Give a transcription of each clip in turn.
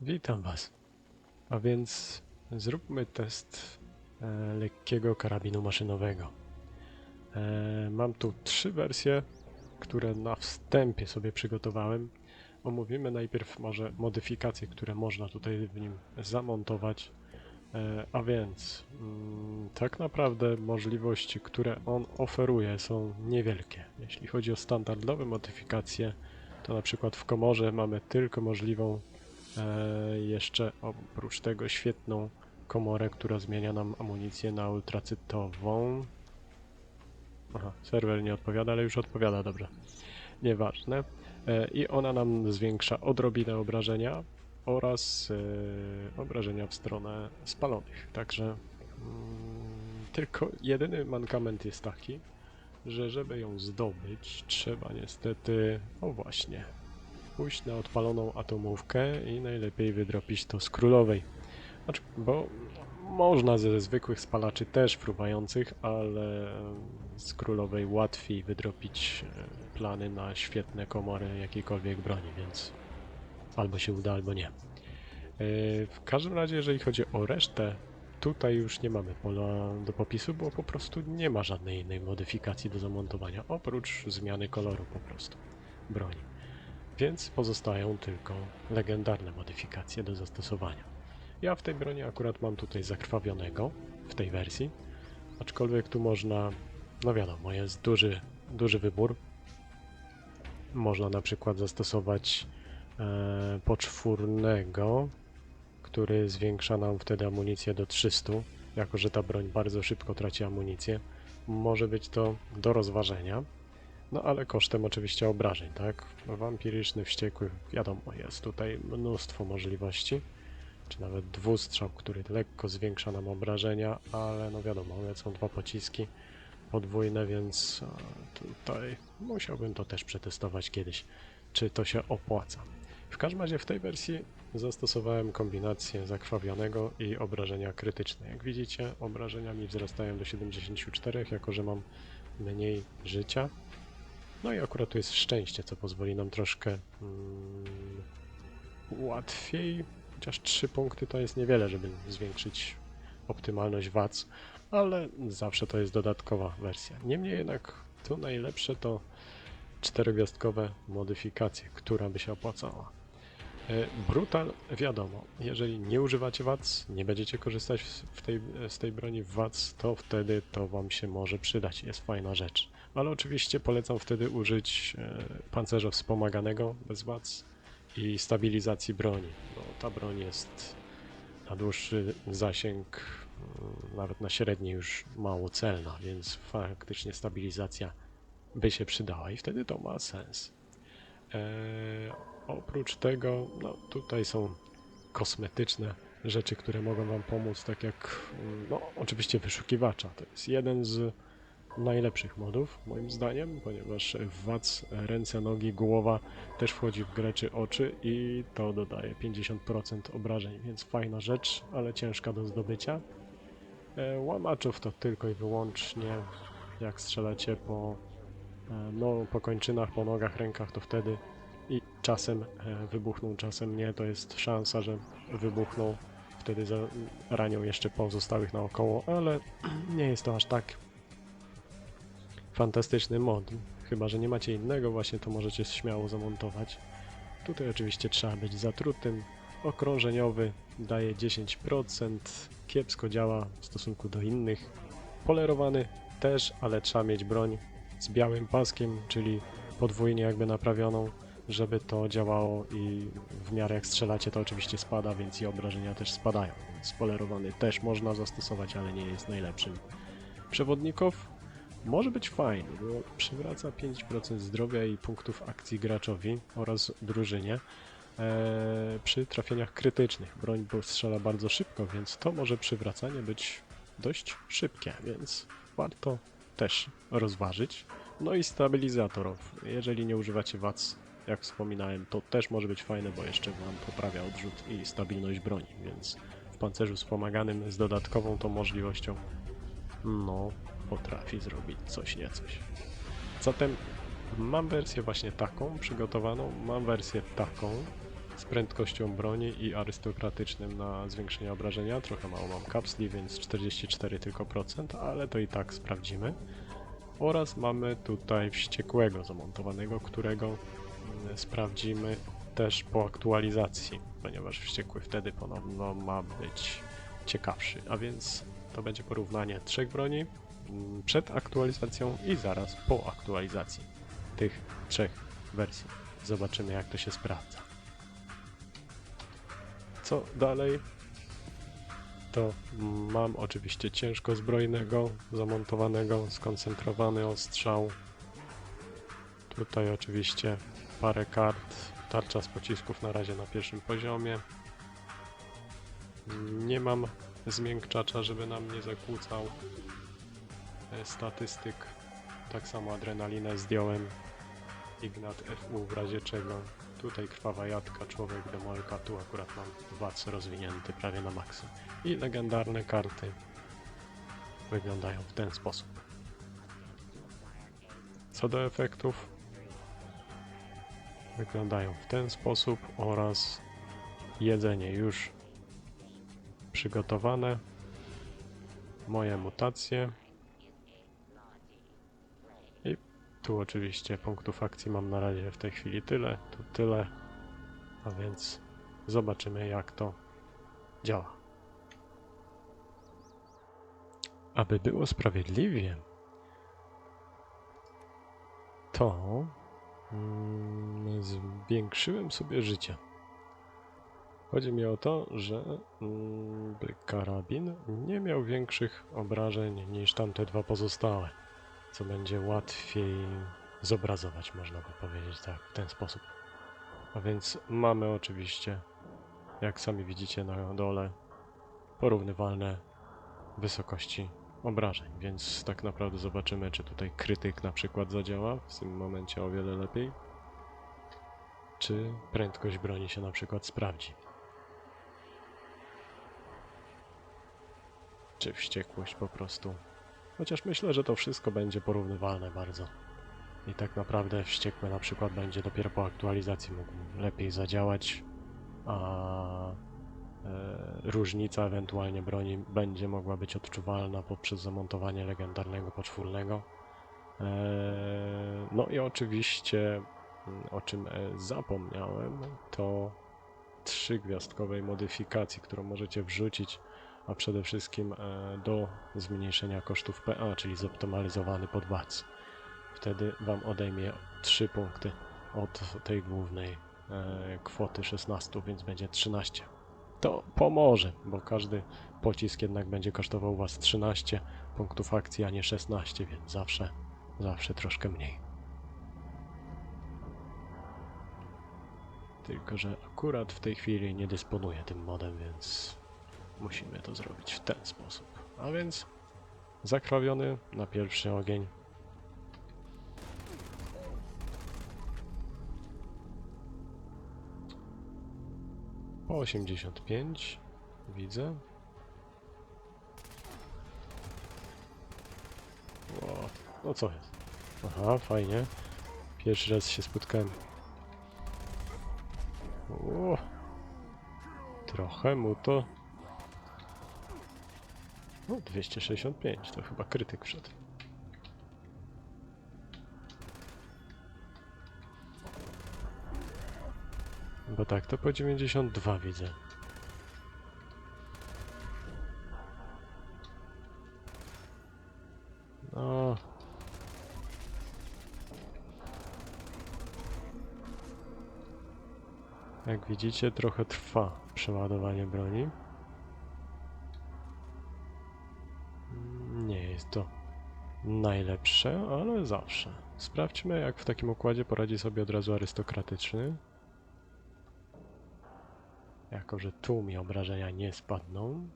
Witam Was. A więc zróbmy test e, lekkiego karabinu maszynowego. E, mam tu trzy wersje, które na wstępie sobie przygotowałem. Omówimy najpierw może modyfikacje, które można tutaj w nim zamontować. E, a więc mm, tak naprawdę możliwości, które on oferuje są niewielkie. Jeśli chodzi o standardowe modyfikacje, to na przykład w komorze mamy tylko możliwą E, jeszcze oprócz tego świetną komorę, która zmienia nam amunicję na ultracytową. Aha, serwer nie odpowiada, ale już odpowiada, dobrze. Nieważne. E, I ona nam zwiększa odrobinę obrażenia oraz e, obrażenia w stronę spalonych. Także mm, tylko jedyny mankament jest taki, że żeby ją zdobyć, trzeba niestety, o właśnie, pójść na odpaloną atomówkę i najlepiej wydropić to z królowej. Znaczy, bo można ze zwykłych spalaczy też fruwających, ale z królowej łatwiej wydropić e, plany na świetne komory jakiejkolwiek broni, więc albo się uda, albo nie. E, W każdym razie, jeżeli chodzi o resztę, tutaj już nie mamy pola do popisu, bo po prostu nie ma żadnej innej modyfikacji do zamontowania, oprócz zmiany koloru po prostu broni więc pozostają tylko legendarne modyfikacje do zastosowania. Ja w tej broni akurat mam tutaj zakrwawionego w tej wersji, aczkolwiek tu można, no wiadomo, jest duży, duży wybór. Można na przykład zastosować e, poczwórnego, który zwiększa nam wtedy amunicję do 300, jako że ta broń bardzo szybko traci amunicję. Może być to do rozważenia. No ale kosztem oczywiście obrażeń, tak? Wampiryczny, wściekły, wiadomo, jest tutaj mnóstwo możliwości. Czy nawet dwustrzał, który lekko zwiększa nam obrażenia, ale no wiadomo, lecą dwa pociski podwójne, więc e, tutaj musiałbym to też przetestować kiedyś, czy to się opłaca. W każdym razie w tej wersji zastosowałem kombinację zakrwawionego i obrażenia krytyczne. Jak widzicie, obrażenia mi wzrastają do 74, jako że mam mniej życia. No i akurat tu jest szczęście, co pozwoli nam troszkę mm, łatwiej, chociaż 3 punkty to jest niewiele, żeby zwiększyć optymalność WAC, ale zawsze to jest dodatkowa wersja. Niemniej jednak tu najlepsze to czterogwiazdkowe modyfikacje, która by się opłacała. E, Brutal, wiadomo, jeżeli nie używacie WAC, nie będziecie korzystać tej, z tej broni WAC, to wtedy to Wam się może przydać, jest fajna rzecz. Ale oczywiście polecam wtedy użyć e, pancerza wspomaganego bez WAC i stabilizacji broni, bo ta broń jest na dłuższy zasięg, mm, nawet na średni już mało celna, więc faktycznie stabilizacja by się przydała i wtedy to ma sens. Eee, oprócz tego, no tutaj są kosmetyczne rzeczy, które mogą Wam pomóc, tak jak, mm, no oczywiście wyszukiwacza. To jest jeden z najlepszych modów, moim zdaniem, ponieważ WAC ręce, nogi, głowa też wchodzi w grę czy oczy i to dodaje 50% obrażeń, więc fajna rzecz, ale ciężka do zdobycia. E, łamaczów to tylko i wyłącznie jak strzelacie po, e, no, po kończynach, po nogach, rękach, to wtedy i czasem e, wybuchną, czasem nie, to jest szansa, że wybuchną, wtedy ranią jeszcze pozostałych naokoło, ale nie jest to aż tak fantastyczny mod. Chyba, że nie macie innego, właśnie to możecie śmiało zamontować. Tutaj oczywiście trzeba być zatrutym. Okrążeniowy daje 10%, kiepsko działa w stosunku do innych. Polerowany też, ale trzeba mieć broń z białym paskiem, czyli podwójnie jakby naprawioną, żeby to działało i w miarę jak strzelacie to oczywiście spada, więc i obrażenia też spadają. Więc polerowany też można zastosować, ale nie jest najlepszym. Przewodników może być fajny, bo przywraca 5% zdrowia i punktów akcji graczowi oraz drużynie e, przy trafieniach krytycznych. Broń strzela bardzo szybko, więc to może przywracanie być dość szybkie, więc warto też rozważyć. No i stabilizatorów. Jeżeli nie używacie WAC, jak wspominałem, to też może być fajne, bo jeszcze Wam poprawia odrzut i stabilność broni, więc w pancerzu wspomaganym z dodatkową tą możliwością no, potrafi zrobić coś niecoś. Zatem mam wersję właśnie taką przygotowaną, mam wersję taką z prędkością broni i arystokratycznym na zwiększenie obrażenia. Trochę mało mam kapsli, więc 44 tylko procent, ale to i tak sprawdzimy. Oraz mamy tutaj wściekłego zamontowanego, którego mm, sprawdzimy też po aktualizacji, ponieważ wściekły wtedy ponowno ma być ciekawszy. A więc to będzie porównanie trzech broni przed aktualizacją i zaraz po aktualizacji tych trzech wersji. Zobaczymy jak to się sprawdza. Co dalej? To mam oczywiście ciężko zbrojnego, zamontowanego, skoncentrowany ostrzał. Tutaj oczywiście parę kart, tarcza z pocisków na razie na pierwszym poziomie. Nie mam zmiękczacza, żeby nam nie zakłócał statystyk. Tak samo adrenalinę zdjąłem. Ignat FU w razie czego. Tutaj krwawa jadka, człowiek demolka, tu akurat mam wac rozwinięty prawie na maksa. I legendarne karty wyglądają w ten sposób. Co do efektów, wyglądają w ten sposób oraz jedzenie już przygotowane, moje mutacje i tu oczywiście punktów akcji mam na razie w tej chwili tyle, tu tyle, a więc zobaczymy jak to działa. Aby było sprawiedliwie, to mm, zwiększyłem sobie życie. Chodzi mi o to, że mm, karabin nie miał większych obrażeń niż tamte dwa pozostałe, co będzie łatwiej zobrazować, można by powiedzieć tak, w ten sposób. A więc mamy oczywiście, jak sami widzicie na dole, porównywalne wysokości obrażeń, więc tak naprawdę zobaczymy, czy tutaj krytyk na przykład zadziała w tym momencie o wiele lepiej, czy prędkość broni się na przykład sprawdzi. Czy wściekłość po prostu. Chociaż myślę, że to wszystko będzie porównywalne bardzo. I tak naprawdę wściekły na przykład będzie dopiero po aktualizacji mógł lepiej zadziałać, a e, różnica ewentualnie broni będzie mogła być odczuwalna poprzez zamontowanie legendarnego poczwórnego. E, no i oczywiście, mm, o czym e, zapomniałem, to trzygwiazdkowej modyfikacji, którą możecie wrzucić, a przede wszystkim e, do zmniejszenia kosztów PA, czyli zoptymalizowany podbac. Wtedy Wam odejmie 3 punkty od tej głównej e, kwoty 16, więc będzie 13. To pomoże, bo każdy pocisk jednak będzie kosztował Was 13 punktów akcji, a nie 16, więc zawsze, zawsze troszkę mniej. Tylko, że akurat w tej chwili nie dysponuję tym modem, więc musimy to zrobić w ten sposób. A więc zakrawiony na pierwszy ogień. Po 85 widzę. O, no co jest? Aha, fajnie. Pierwszy raz się spotkałem. O, trochę mu to no, 265, to chyba krytyk wszedł. Bo tak, to po 92 widzę. No. Jak widzicie, trochę trwa przeładowanie broni. Najlepsze, ale zawsze. Sprawdźmy, jak w takim układzie poradzi sobie od razu arystokratyczny. Jako, że tu mi obrażenia nie spadną.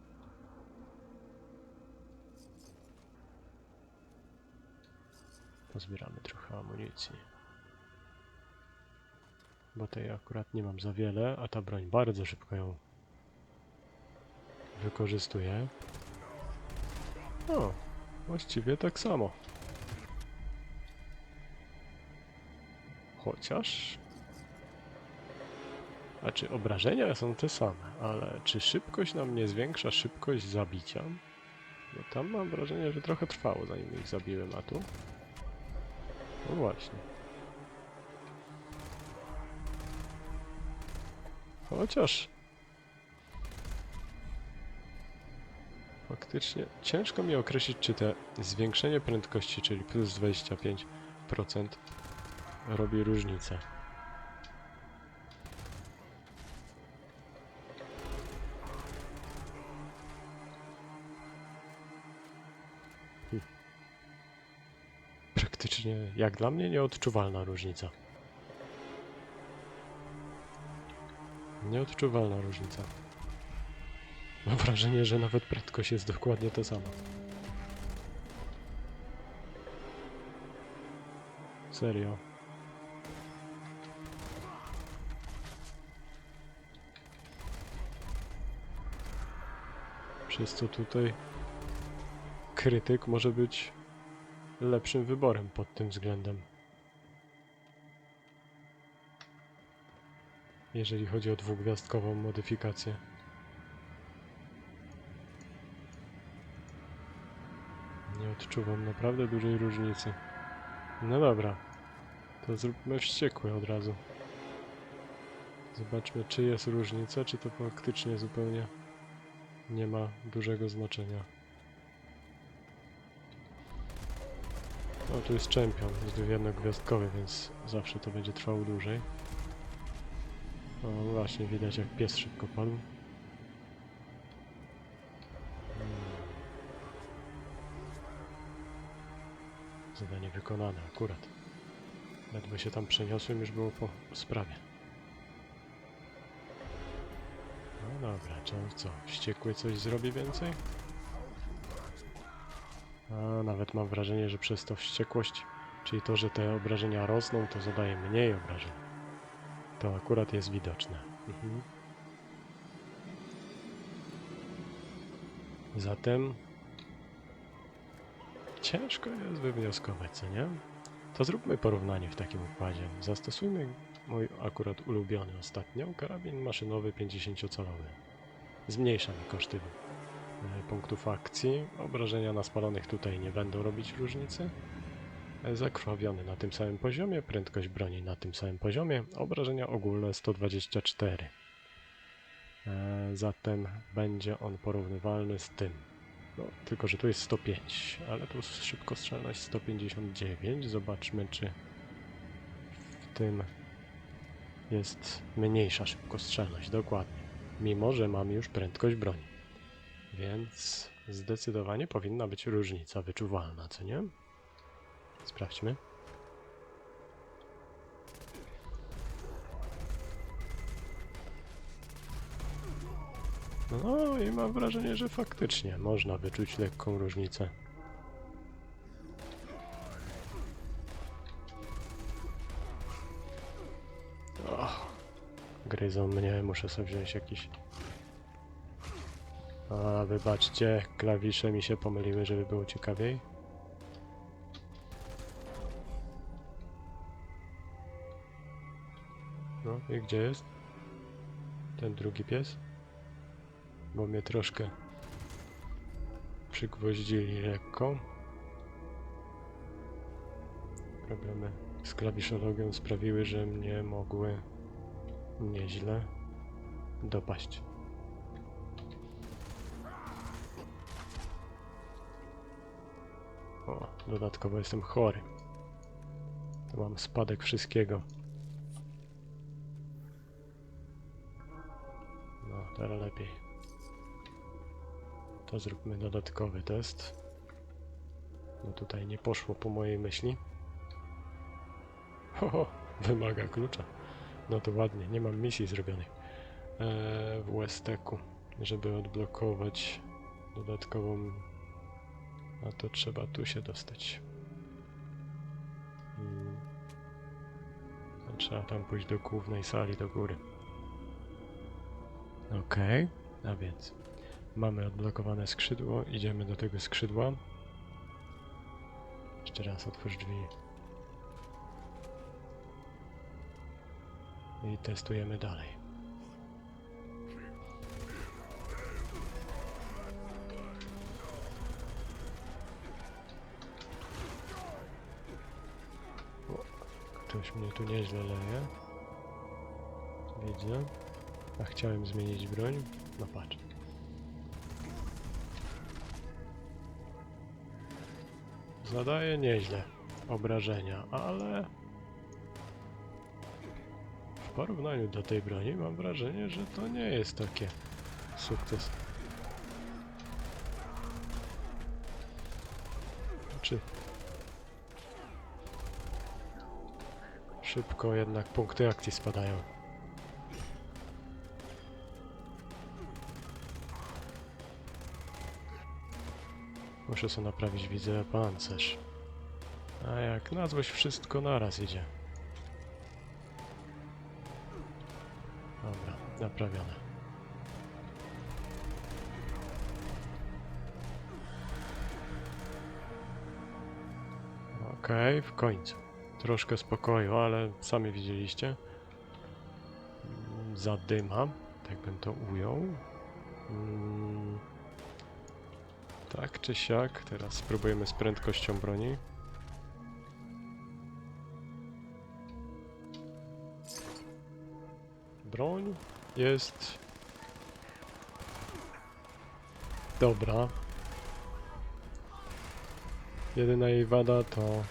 Pozbieramy trochę amunicji. Bo tej akurat nie mam za wiele, a ta broń bardzo szybko ją wykorzystuje. O, właściwie tak samo. Chociaż... A czy obrażenia są te same, ale czy szybkość nam nie zwiększa szybkość zabicia? No tam mam wrażenie, że trochę trwało zanim ich zabiłem, a tu? No właśnie. Chociaż... Faktycznie ciężko mi określić, czy te zwiększenie prędkości, czyli plus 25% robi różnicę. Hm. Praktycznie, jak dla mnie, nieodczuwalna różnica. Nieodczuwalna różnica. Mam wrażenie, że nawet prędkość jest dokładnie ta sama. Serio. Przez co tutaj krytyk może być lepszym wyborem pod tym względem. Jeżeli chodzi o dwugwiazdkową modyfikację. Nie odczuwam naprawdę dużej różnicy. No dobra, to zróbmy wściekłe od razu. Zobaczmy, czy jest różnica, czy to faktycznie zupełnie nie ma dużego znaczenia. No, tu jest czempion, jest jednogwiazdkowy, więc zawsze to będzie trwało dłużej. O, właśnie, widać jak pies szybko padł. Wykonane akurat. Ledwo się tam przeniosłem, już było po sprawie. No dobra, co, co? Wściekły coś zrobi więcej? A, nawet mam wrażenie, że przez to wściekłość, czyli to, że te obrażenia rosną, to zadaje mniej obrażeń. To akurat jest widoczne. Mhm. Zatem ciężko jest wywnioskować, co nie? To zróbmy porównanie w takim układzie. Zastosujmy mój akurat ulubiony ostatnio karabin maszynowy 50-calowy. Zmniejsza mi koszty e, punktów akcji. Obrażenia na spalonych tutaj nie będą robić różnicy. E, Zakrwawiony na tym samym poziomie, prędkość broni na tym samym poziomie, obrażenia ogólne 124. E, Zatem będzie on porównywalny z tym. No, tylko, że tu jest 105, ale tu szybkostrzelność 159. Zobaczmy, czy w tym jest mniejsza szybkostrzelność. Dokładnie. Mimo, że mam już prędkość broni. Więc zdecydowanie powinna być różnica wyczuwalna, co nie? Sprawdźmy. No i mam wrażenie, że faktycznie można wyczuć lekką różnicę. Och, gryzą mnie, muszę sobie wziąć jakiś... A, wybaczcie, klawisze mi się pomyliły, żeby było ciekawiej. No i gdzie jest? Ten drugi pies? Bo mnie troszkę przygwoździli lekko. Problemy z klawiszologią sprawiły, że mnie mogły nieźle dopaść. O, dodatkowo jestem chory. To mam spadek wszystkiego. No, teraz lepiej. To zróbmy dodatkowy test. No tutaj nie poszło po mojej myśli. Ho, wymaga klucza. No to ładnie, nie mam misji zrobionej eee, w Westeku, żeby odblokować dodatkową. A to trzeba tu się dostać. Hmm. A Trzeba tam pójść do głównej sali, do góry. Okej, a więc Mamy odblokowane skrzydło, idziemy do tego skrzydła. Jeszcze raz otwórz drzwi. I testujemy dalej. O, ktoś mnie tu nieźle leje. Widzę. A chciałem zmienić broń. No patrz. Zadaje nieźle obrażenia, ale w porównaniu do tej broni mam wrażenie, że to nie jest takie sukces. Czy szybko jednak punkty akcji spadają. Muszę sobie naprawić, widzę, pancerz. A jak na złość wszystko naraz idzie. Dobra, naprawione. Okej, w końcu. Troszkę spokoju, ale sami widzieliście. Zadyma, tak bym to ujął. Mm, Tak czy siak, teraz spróbujemy z prędkością broni. Broń jest dobra. Jedyna jej wada to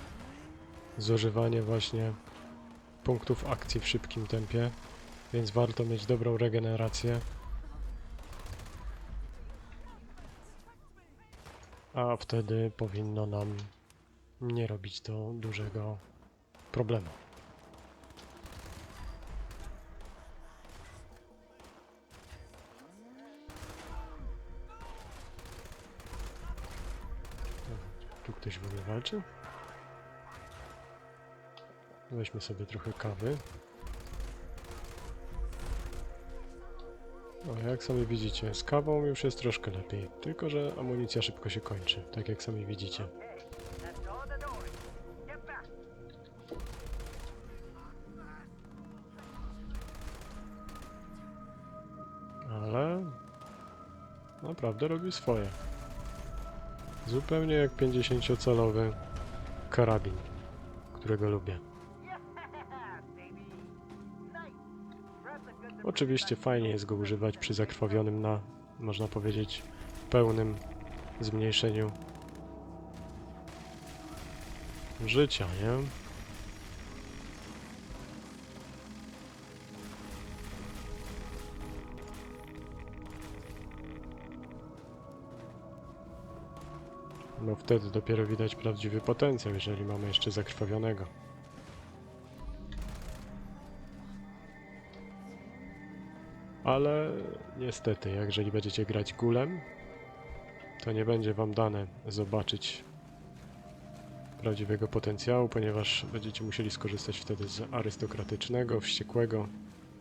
zużywanie właśnie punktów akcji w szybkim tempie, więc warto mieć dobrą regenerację. A wtedy powinno nam nie robić to dużego problemu. Tu ktoś w ogóle walczy? Weźmy sobie trochę kawy. O, jak sami widzicie, z kawą już jest troszkę lepiej. Tylko, że amunicja szybko się kończy, tak jak sami widzicie. Ale naprawdę robi swoje. Zupełnie jak 50-calowy karabin, którego lubię. Oczywiście fajnie jest go używać przy zakrwawionym na, można powiedzieć, pełnym zmniejszeniu życia, nie? No wtedy dopiero widać prawdziwy potencjał, jeżeli mamy jeszcze zakrwawionego. Ale niestety, jeżeli będziecie grać gulem, to nie będzie wam dane zobaczyć prawdziwego potencjału, ponieważ będziecie musieli skorzystać wtedy z arystokratycznego, wściekłego,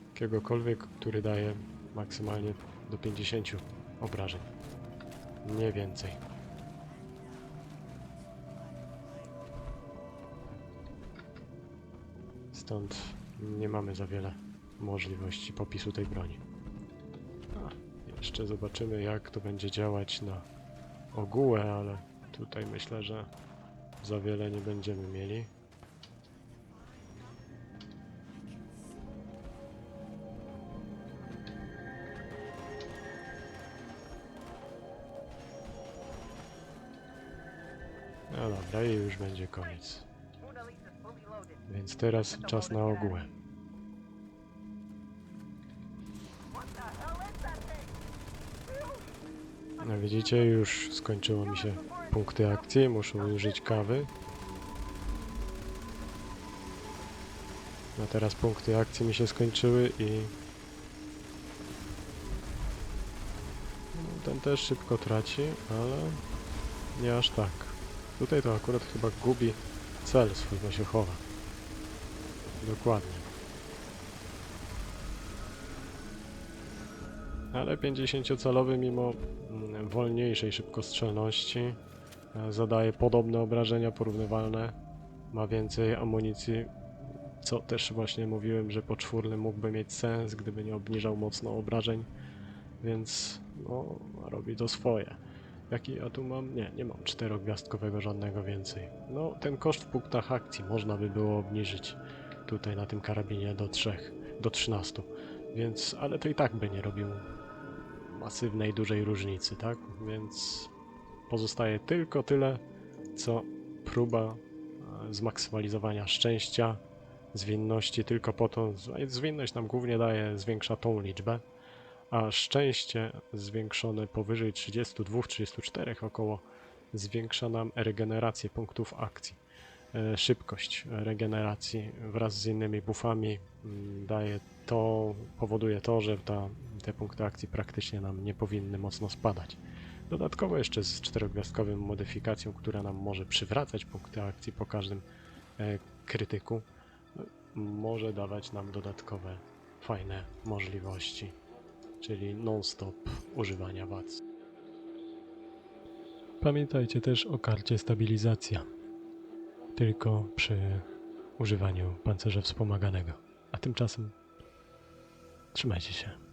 jakiegokolwiek, który daje maksymalnie do 50 obrażeń. Nie więcej. Stąd nie mamy za wiele możliwości popisu tej broni. Jeszcze zobaczymy jak to będzie działać na ogółę, ale tutaj myślę, że za wiele nie będziemy mieli. No dobra, i już będzie koniec. Więc teraz czas na ogółę. No widzicie, już skończyło mi się punkty akcji, muszę użyć kawy. No teraz punkty akcji mi się skończyły i... No, ten też szybko traci, ale nie aż tak. Tutaj to akurat chyba gubi cel swój, bo się chowa. Dokładnie. Ale 50-calowy mimo mm, wolniejszej szybkostrzelności e, zadaje podobne obrażenia porównywalne. Ma więcej amunicji, co też właśnie mówiłem, że poczwórny mógłby mieć sens, gdyby nie obniżał mocno obrażeń, więc no, robi to swoje. Jaki ja tu mam? Nie, nie mam czterogwiazdkowego żadnego więcej. No, ten koszt w punktach akcji można by było obniżyć tutaj na tym karabinie do 3, do 13. Więc, ale to i tak by nie robił masywnej, dużej różnicy, tak? Więc pozostaje tylko tyle, co próba e, zmaksymalizowania szczęścia, zwinności tylko po to, zwinność nam głównie daje, zwiększa tą liczbę, a szczęście zwiększone powyżej 32-34 około zwiększa nam regenerację punktów akcji. E, Szybkość regeneracji wraz z innymi buffami mm, daje to, powoduje to, że ta, te punkty akcji praktycznie nam nie powinny mocno spadać. Dodatkowo jeszcze z czterogwiazdkową modyfikacją, która nam może przywracać punkty akcji po każdym e, krytyku, e, może dawać nam dodatkowe fajne możliwości, czyli non-stop używania wac. Pamiętajcie też o karcie stabilizacja, tylko przy używaniu pancerza wspomaganego. A tymczasem trzymajcie się.